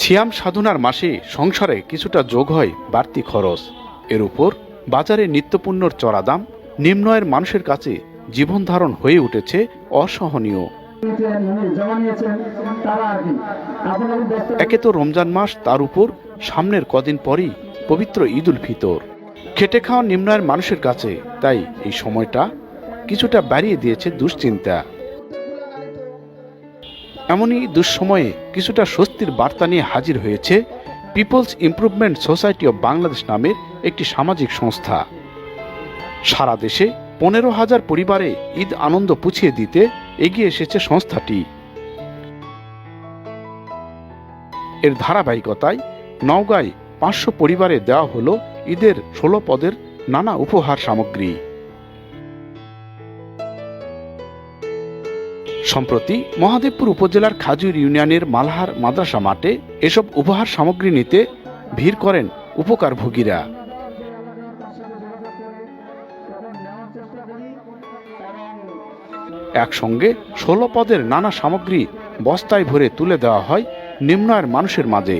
ছিয়াম সাধনার মাসে সংসারে কিছুটা যোগ হয় বাড়তি খরচ। এর উপর বাজারে নিত্যপণ্যর চড়া দাম, নিম্নয়ের মানুষের কাছে জীবন ধারণ হয়ে উঠেছে অসহনীয়। একে তো রমজান মাস, তার উপর সামনের কদিন পরই পবিত্র ঈদ উল ফিতর। খেটে খাওয়া নিম্নয়ের মানুষের কাছে, তাই এই সময়টা কিছুটা বাড়িয়ে দিয়েছে দুশ্চিন্তা। এমনই দুঃসময়ে কিছুটা স্বস্তির বার্তা নিয়ে হাজির হয়েছে people's improvement society of Bangladesh নামের একটি সামাজিক সংস্থা। সারা দেশে পনেরো হাজার পরিবারে ঈদ আনন্দ পুছিয়ে দিতে এগিয়ে এসেছে সংস্থাটি। এর ধারাবাহিকতায় নওগাঁয় পাঁচশো পরিবারে দেওয়া হলো ঈদের ষোলো পদের নানা উপহার সামগ্রী। সম্প্রতি মহাদেবপুর উপজেলার খাজুর ইউনিয়নের মালহার মাদ্রাসা মাঠে এসব উপহার সামগ্রী নিতে ভিড় করেন উপকারভোগীরা। একসঙ্গে ষোলো পদের নানা সামগ্রী বস্তায় ভরে তুলে দেওয়া হয় নিম্নয়ের মানুষের মাঝে।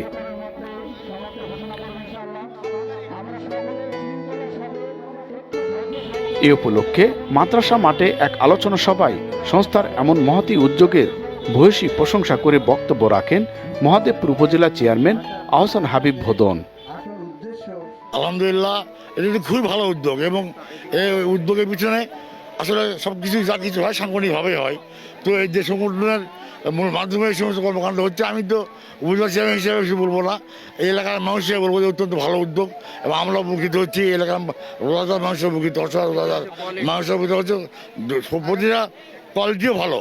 এ উপলক্ষে মাদ্রাসা মাঠে এক আলোচনা সভায় সংস্থার এমন মহতি উদ্যোগের ভূয়সী প্রশংসা করে বক্তব্য রাখেন মহাদেবপুর উপজেলা চেয়ারম্যান আহসান হাবিব ভোদন। আলহামদুলিল্লাহ, এটা খুবই ভালো উদ্যোগ এবং এই উদ্যোগের পিছনে আসলে সব কিছু যা কিছু হয় সাংগঠনিকভাবে হয়। তো এই যে সংগঠনের মূল মাধ্যমে এই সমস্ত কর্মকাণ্ড হচ্ছে, আমি তো উপজেলা চেয়ারম্যান হিসেবে কিছু বলব না। এই এলাকার মানুষ বলব যে অত্যন্ত ভালো উদ্যোগ এবং আমরা উপকৃত হচ্ছি। এই এলাকার রোজাদার মানুষের উপকৃত অসহায় রোজাদার মানুষের উপকৃত হচ্ছে। প্রতিটা কোয়ালিটিও ভালো।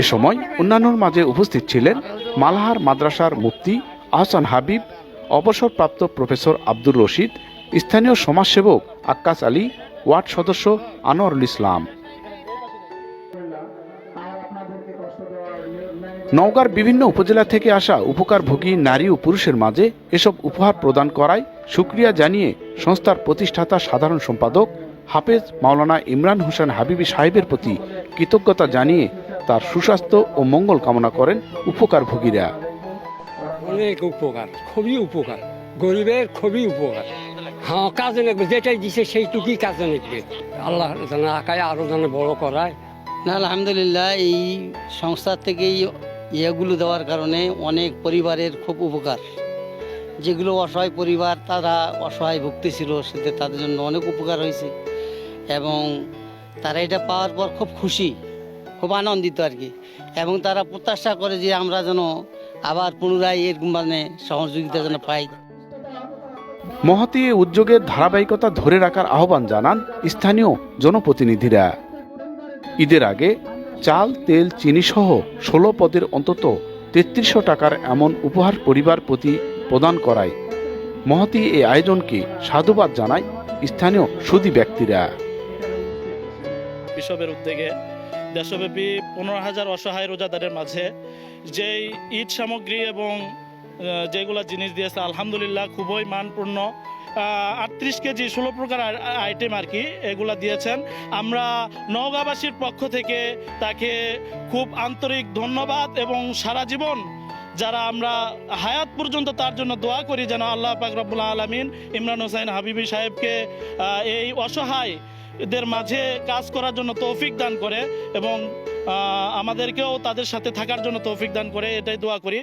এ সময় অন্যান্যর মাঝে উপস্থিত ছিলেন মালাহার মাদ্রাসার মুফতি আহসান হাবিব, অবসরপ্রাপ্ত প্রফেসর আব্দুর রশিদ স্থানীয় সমাজসেবক আক্কাস আলী, ওয়ার্ড সদস্য আনোয়ারুল ইসলাম। নওগাঁর বিভিন্ন উপজেলা থেকে আসা উপকারভোগী নারী ও পুরুষের মাঝে এসব উপহার প্রদান করায় সুক্রিয়া জানিয়ে সংস্থার প্রতিষ্ঠাতা সাধারণ সম্পাদক হাফেজ মাওলানা ইমরান হোসেন হাবিবি সাহেবের প্রতি কৃতজ্ঞতা জানিয়ে তার সুস্বাস্থ্য ও মঙ্গল কামনা করেন উপকারভোগীরা। অনেক উপকার, খুবই উপকার। গরিবের খুবই উপকার। হ্যাঁ কাজে লাগবে, যেটাই দিছে সেইটুকুই কাজে লাগবে। আল্লাহ যেন আকায় আরও যেন বড় করায়। না, আলহামদুলিল্লাহ, এই সংস্থার থেকেই ইয়েগুলো দেওয়ার কারণে অনেক পরিবারের খুব উপকার। যেগুলো অসহায় পরিবার, তারা অসহায় ভুগতেছিল সেতে তাদের জন্য অনেক উপকার হয়েছে। এবং তারা এটা পাওয়ার পর খুব খুশি, খুব আনন্দিত আর কি। এবং তারা প্রত্যাশা করে যে আমরা যেন আবার পুনরায় এরকম মানে সহযোগিতা যেন পাই। মহতী উদ্যোগের ধারাবাহিকতা ধরে রাখার আহ্বান জানান স্থানীয় জনপ্রতিনিধিরা। ঈদের আগে চাল, তেল চিনি সহ ষোলো পদের অন্তত তেত্রিশশো টাকার এমন উপহার পরিবার প্রতি প্রদান করায়। মহতী এই আয়োজনকে সাধুবাদ জানায় স্থানীয় সুদী ব্যক্তিরা। উদ্যোগে দেশব্যাপী পনেরো হাজার অসহায় রোজাদারের মাঝে যেই ঈদ সামগ্রী এবং যেগুলো জিনিস দিয়েছে, আলহামদুলিল্লাহ খুবই মানপূর্ণ। আটত্রিশ কেজি ষোলো প্রকার আইটেম আর কি এগুলা দিয়েছেন। আমরা নওগাঁবাসীর পক্ষ থেকে তাকে খুব আন্তরিক ধন্যবাদ এবং সারা জীবন যারা আমরা হায়াত পর্যন্ত তার জন্য দোয়া করি যেন আল্লাহ পাক রব্বুল আলমিন ইমরান হোসেন হাবিবি সাহেবকে এই অসহায় এদের মাঝে কাজ করার জন্য তৌফিক দান করে এবং আমাদেরকেও তাদের সাথে থাকার জন্য তৌফিক দান করে, এটাই দোয়া করি।